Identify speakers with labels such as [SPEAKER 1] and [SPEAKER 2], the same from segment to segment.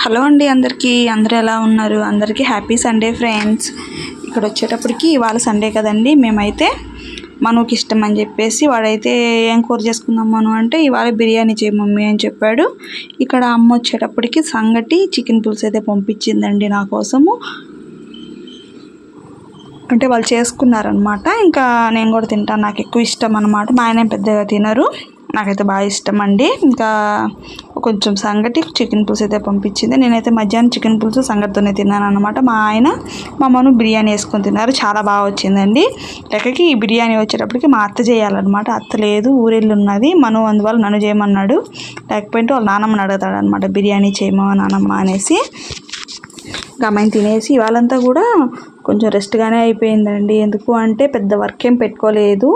[SPEAKER 1] Hello అండి అందరికీ. అందరూ ఎలా ఉన్నారు? అందరికీ హ్యాపీ సండే ఫ్రెండ్స్. ఇక్కడ వచ్చేటప్పటికి ఇవాళ సండే కదండి. మేమైతే మనకి ఇష్టం అని చెప్పేసి వాడైతే ఏం కూర చేసుకుందాం మనం అంటే ఇవాళ బిర్యానీ చేయి మమ్మీ అని చెప్పాడు. ఇక్కడ అమ్మ వచ్చేటప్పటికి సంగటి చికెన్ పులుసు అయితే పంపించిందండి నా కోసము. అంటే వాళ్ళు చేసుకున్నారనమాట ఇంకా నేను కూడా తింటాను. నాకు ఎక్కువ ఇష్టం అనమాట మా ఆయన పెద్దగా తినరు. నాకైతే బాగా ఇష్టం అండి. ఇంకా కొంచెం సంగటి చికెన్ పులుసు అయితే పంపించింది. నేనైతే మధ్యాహ్నం చికెన్ పులుసు సంగటితోనే తిన్నాను అనమాట మా ఆయన మా అమ్మను బిర్యానీ వేసుకొని తిన్నారు. చాలా బాగా వచ్చిందండి. లెక్కకి ఈ బిర్యానీ వచ్చేటప్పటికి మా అత్త చేయాలన్నమాట. అత్త లేదు ఊరెళ్ళి ఉన్నది. మను అందువల్ల నన్ను చేయమన్నాడు. లేకపోతే వాళ్ళ నాన్నమ్మని అడుగుతాడు అనమాట బిర్యానీ చేయమో నానమ్మ? అనేసి. గమ్మాయిని తినేసి ఇవాళంతా కూడా కొంచెం రెస్ట్గానే అయిపోయిందండి. ఎందుకు అంటే పెద్ద వర్క్ ఏం పెట్టుకోలేదు.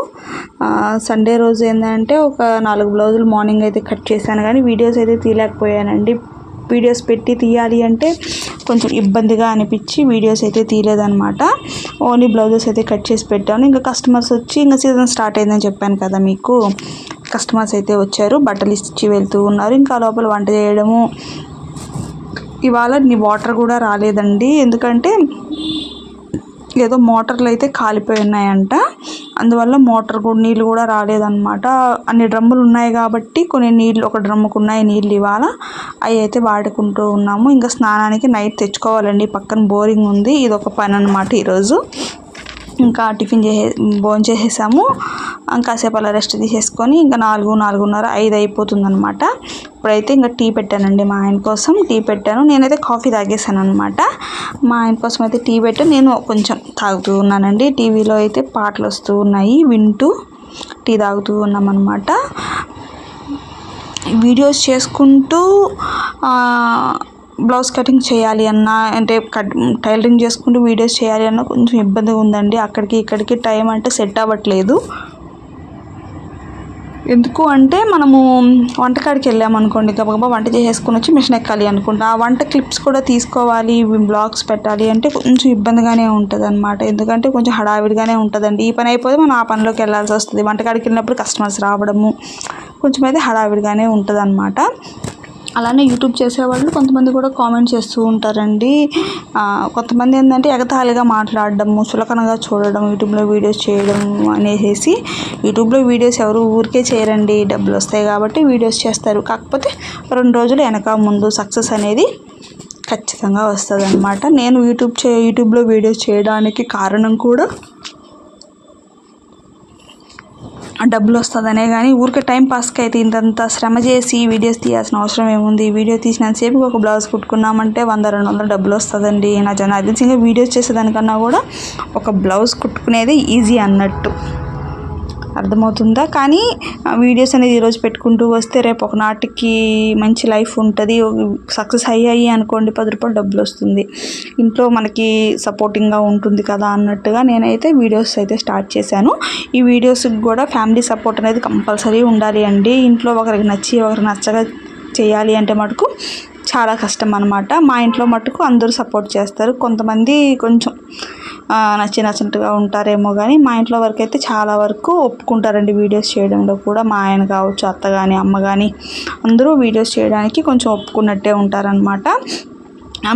[SPEAKER 1] సండే రోజు ఏంటంటే ఒక నాలుగు బ్లౌజులు మార్నింగ్ అయితే కట్ చేశాను కానీ వీడియోస్ అయితే తీయలేకపోయానండి. వీడియోస్ పెట్టి తీయాలి అంటే కొంచెం ఇబ్బందిగా అనిపించి వీడియోస్ అయితే తీయలేదన్నమాట. ఓన్లీ బ్లౌజెస్ అయితే కట్ చేసి పెట్టాను. ఇంకా కస్టమర్స్ వచ్చి ఇంకా సీజన్ స్టార్ట్ అయిందని చెప్పాను కదా మీకు. కస్టమర్స్ అయితే వచ్చారు బట్టలు ఇచ్చి వెళ్తూ ఉన్నారు. ఇంకా లోపల వంట చేయడము ఇవాళ నీ వాటర్ కూడా రాలేదండి. ఎందుకంటే ఏదో మోటార్లు అయితే కాలిపోయి ఉన్నాయంట అందువల్ల మోటార్ కూడా నీళ్ళు కూడా రాలేదన్నమాట. అన్ని డ్రమ్ములు ఉన్నాయి కాబట్టి కొన్ని నీళ్ళు ఒక డ్రమ్ముకు ఉన్నాయి నీళ్ళు ఇవాళ. అవి అయితే వాడుకుంటూ ఉన్నాము. ఇంకా స్నానానికి నైట్ తెచ్చుకోవాలండి. పక్కన బోరింగ్ ఉంది. ఇది ఒక పని అనమాట ఈరోజు. ఇంకా టిఫిన్ చేసే భోజనం చేసేసాము. కాసేపు అలా రెస్ట్ తీసేసుకొని ఇంకా నాలుగు నాలుగున్నర ఐదు అయిపోతుంది అనమాట ఇప్పుడైతే ఇంకా టీ పెట్టానండి మా ఆయన కోసం. టీ పెట్టాను. నేనైతే కాఫీ తాగేసాను అనమాట మా ఆయన కోసం అయితే టీ పెట్టి. నేను కొంచెం తాగుతూ ఉన్నానండి. టీవీలో అయితే పాటలు వస్తూ ఉన్నాయి. వింటూ టీ తాగుతూ ఉన్నామన్నమాట. వీడియోస్ చేసుకుంటూ బ్లౌజ్ కటింగ్ చేయాలి అన్న అంటే కట్ టైలరింగ్ చేసుకుంటూ వీడియోస్ చేయాలి అన్న కొంచెం ఇబ్బందిగా ఉందండి. అక్కడికి ఇక్కడికి టైం అంటే సెట్ అవ్వట్లేదు. ఎందుకు అంటే మనము వంటకాడికి వెళ్ళామనుకోండి గబగబా వంట చేసేసుకొని వచ్చి మిషన్ ఎక్కాలి అనుకుంటా. ఆ వంట క్లిప్స్ కూడా తీసుకోవాలి బ్లాగ్స్ పెట్టాలి అంటే కొంచెం ఇబ్బందిగానే ఉంటుంది అనమాట ఎందుకంటే కొంచెం హడావిడిగానే ఉంటుందండి. ఈ పని అయిపోతే మనం ఆ పనిలోకి వెళ్ళాల్సి వస్తుంది. వంటకాడికి వెళ్ళినప్పుడు కస్టమర్స్ రావడము కొంచెం అయితే హడావిడిగానే ఉంటుంది అనమాట అలానే యూట్యూబ్ చేసేవాళ్ళు కొంతమంది కూడా కామెంట్ చేస్తూ ఉంటారండి. కొంతమంది ఏంటంటే ఎగతాళిగా మాట్లాడడము చులకనగా చూడడం యూట్యూబ్లో వీడియోస్ చేయడం అనేసి యూట్యూబ్లో వీడియోస్ ఎవరు ఊరికే చేయరండి. డబ్బులు వస్తాయి కాబట్టి వీడియోస్ చేస్తారు. కాకపోతే రెండు రోజులు వెనక ముందు సక్సెస్ అనేది ఖచ్చితంగా వస్తుంది అనమాట నేను యూట్యూబ్ చే యూట్యూబ్లో వీడియోస్ చేయడానికి కారణం కూడా డబ్బులు వస్తుందనే కానీ ఊరికే టైం పాస్కి అయితే ఇంతంత శ్రమ చేసి వీడియోస్ తీయాల్సిన అవసరం ఏముంది? వీడియో తీసినంతసేపు ఒక బ్లౌజ్ కుట్టుకున్నామంటే వంద రెండు వందల డబ్బులు వస్తుందండి నా జన వీడియోస్ చేసేదానికన్నా కూడా ఒక బ్లౌజ్ కుట్టుకునేది ఈజీ అన్నట్టు. అర్థమవుతుందా? కానీ వీడియోస్ అనేది ఈరోజు పెట్టుకుంటూ వస్తే రేపు ఒక నాటికి మంచి లైఫ్ ఉంటుంది. సక్సెస్ అయ్యాయి అనుకోండి పది రూపాయలు డబ్బులు వస్తుంది. ఇంట్లో మనకి సపోర్టింగ్గా ఉంటుంది కదా అన్నట్టుగా నేనైతే వీడియోస్ అయితే స్టార్ట్ చేశాను. ఈ వీడియోస్కి కూడా ఫ్యామిలీ సపోర్ట్ అనేది కంపల్సరీ ఉండాలి అండి. ఇంట్లో ఒకరికి నచ్చి ఒకరికి నచ్చగా చేయాలి అంటే మటుకు చాలా కష్టం అనమాట మా ఇంట్లో మటుకు అందరూ సపోర్ట్ చేస్తారు. కొంతమంది కొంచెం నచ్చి నచ్చినట్టుగా ఉంటారేమో కానీ మా ఇంట్లో వరకు అయితే చాలా వరకు ఒప్పుకుంటారండి వీడియోస్ చేయడంలో కూడా. మా ఆయన కావచ్చు అత్త కానీ అమ్మ కానీ అందరూ వీడియోస్ చేయడానికి కొంచెం ఒప్పుకున్నట్టే ఉంటారనమాట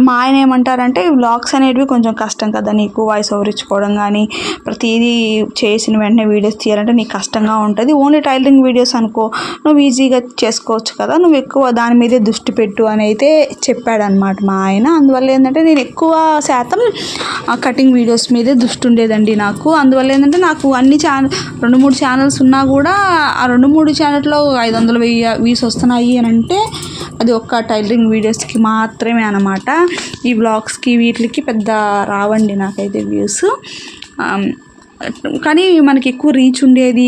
[SPEAKER 1] మా ఆయన ఏమంటారంటే వ్లాగ్స్ అనేటివి కొంచెం కష్టం కదా నీకు వాయిస్ ఓవర్ ఇచ్చుకోవడం కానీ ప్రతిదీ చేసిన వెంటనే వీడియోస్ తీయాలంటే నీకు కష్టంగా ఉంటుంది. ఓన్లీ టైలరింగ్ వీడియోస్ అనుకో నువ్వు ఈజీగా చేసుకోవచ్చు కదా నువ్వు ఎక్కువ దాని మీదే దృష్టి పెట్టు అని అయితే చెప్పాడనమాట మా ఆయన. అందువల్ల ఏంటంటే నేను ఎక్కువ శాతం కటింగ్ వీడియోస్ మీదే దృష్టి ఉండేదండి నాకు. అందువల్ల ఏంటంటే నాకు అన్ని ఛానల్ రెండు మూడు ఛానల్స్ ఉన్నా కూడా ఆ రెండు మూడు ఛానల్లో ఐదు వందలు వెయ్యి వీస్ వస్తున్నాయి అని అంటే అది ఒక్క టైలరింగ్ వీడియోస్కి మాత్రమే అనమాట ఈ బ్లాగ్స్కి వీటికి పెద్ద రావండి నాకైతే వ్యూస్. కానీ మనకి ఎక్కువ రీచ్ ఉండేది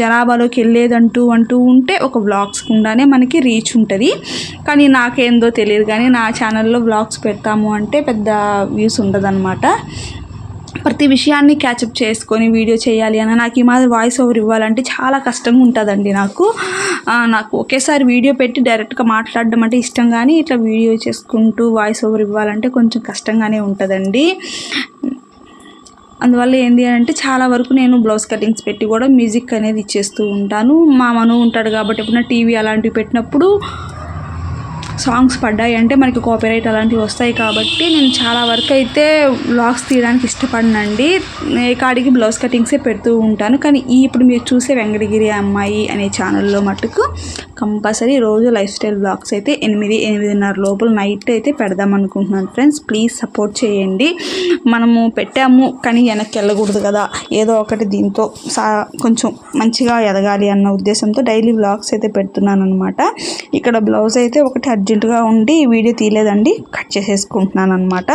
[SPEAKER 1] జనాభాలోకి వెళ్ళేది అంటూ అంటూ ఉంటే ఒక బ్లాగ్స్ గుండానే మనకి రీచ్ ఉంటుంది. కానీ నాకేందో తెలియదు. కానీ నా ఛానల్లో బ్లాగ్స్ పెడతాము అంటే పెద్ద వ్యూస్ ఉండదన్నమాట. ప్రతి విషయాన్ని క్యాచప్ చేసుకొని వీడియో చేయాలి అని నాకు ఈ మాదిరి వాయిస్ ఓవర్ ఇవ్వాలంటే చాలా కష్టంగా ఉంటుందండి నాకు. నాకు ఒకేసారి వీడియో పెట్టి డైరెక్ట్గా మాట్లాడడం అంటే ఇష్టం కానీ ఇట్లా వీడియో చేసుకుంటూ వాయిస్ ఓవర్ ఇవ్వాలంటే కొంచెం కష్టంగానే ఉంటుందండి. అందువల్ల ఏంటి అంటే చాలా వరకు నేను బ్లౌజ్ కటింగ్స్ పెట్టి కూడా మ్యూజిక్ అనేది ఇచ్చేస్తూ ఉంటాను. మా మను ఉంటాడు కాబట్టి ఎప్పుడైనా టీవీ అలాంటివి పెట్టినప్పుడు సాంగ్స్ పడ్డాయి. అంటే మనకి కాపీరైట్ అలాంటివి వస్తాయి కాబట్టి నేను చాలా వరకు అయితే వ్లాగ్స్ తీయడానికి ఇష్టపడనండి. ఏ కాడికి బ్లౌజ్ కటింగ్సే పెడుతూ ఉంటాను. కానీ ఈ ఇప్పుడు మీరు చూసే వెంకటగిరి అమ్మాయి అనే ఛానల్లో మటుకు కంపల్సరీ రోజు లైఫ్ స్టైల్ బ్లాగ్స్ అయితే ఎనిమిది ఎనిమిదిన్నర లోపల నైట్ అయితే పెడదాం అనుకుంటున్నాను ఫ్రెండ్స్ ప్లీజ్ సపోర్ట్ చేయండి. మనము పెట్టాము కానీ వెనక్కి వెళ్ళకూడదు కదా. ఏదో ఒకటి దీంతో సా కొంచెం మంచిగా ఎదగాలి అన్న ఉద్దేశంతో డైలీ బ్లాగ్స్ అయితే పెడుతున్నాను అనమాట ఇక్కడ బ్లౌజ్ అయితే ఒకటి అర్జెంటుగా ఉండి వీడియో తీయలేదండి. కట్ చేసేసుకుంటున్నాను అనమాట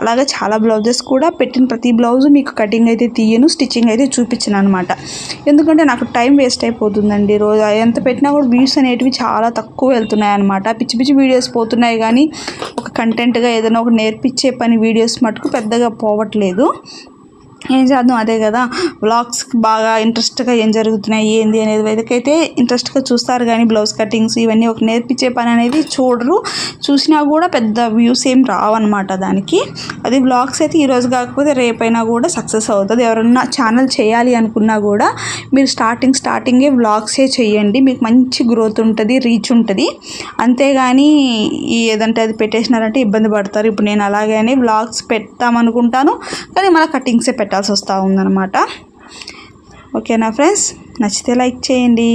[SPEAKER 1] అలాగే చాలా బ్లౌజెస్ కూడా పెట్టిన ప్రతి బ్లౌజ్ మీకు కటింగ్ అయితే తీయను స్టిచ్చింగ్ అయితే చూపించను అనమాట ఎందుకంటే నాకు టైం వేస్ట్ అయిపోతుందండి. రోజు ఎంత పెట్టినా కూడా వ్యూస్ అనేటివి చాలా తక్కువ వెళ్తున్నాయి అనమాట పిచ్చి పిచ్చి వీడియోస్ పోతున్నాయి కానీ ఒక కంటెంట్గా ఏదైనా ఒక నేర్పించే పని వీడియోస్ మటుకు పెద్దగా పోవట్లేదు. ఏం చేద్దాం? అదే కదా. బ్లాగ్స్ బాగా ఇంట్రెస్ట్గా ఏం జరుగుతున్నాయి? ఏంది అనేది వెదకైతే ఇంట్రెస్ట్గా చూస్తారు కానీ బ్లౌజ్ కటింగ్స్ ఇవన్నీ ఒక నేర్పించే పని అనేది చూడరు. చూసినా కూడా పెద్ద వ్యూస్ ఏం రావన్నమాట దానికి. అది వ్లాగ్స్ అయితే ఈరోజు కాకపోతే రేపైనా కూడా సక్సెస్ అవుతుంది. ఎవరన్నా ఛానల్ చేయాలి అనుకున్నా కూడా మీరు స్టార్టింగ్ స్టార్టింగే వ్లాగ్సే చేయండి. మీకు మంచి గ్రోత్ ఉంటుంది రీచ్ ఉంటుంది. అంతేగాని ఈ ఏదంటే అది పెట్టేసినారంటే ఇబ్బంది పడతారు. ఇప్పుడు నేను అలాగనే వ్లాగ్స్ పెడతామనుకుంటాను. కానీ మళ్ళీ కటింగ్సే పెట్టాలి పెట్టాల్సి వస్తూ ఉందన్నమాట. ఓకేనా ఫ్రెండ్స్? నచ్చితే లైక్ చేయండి.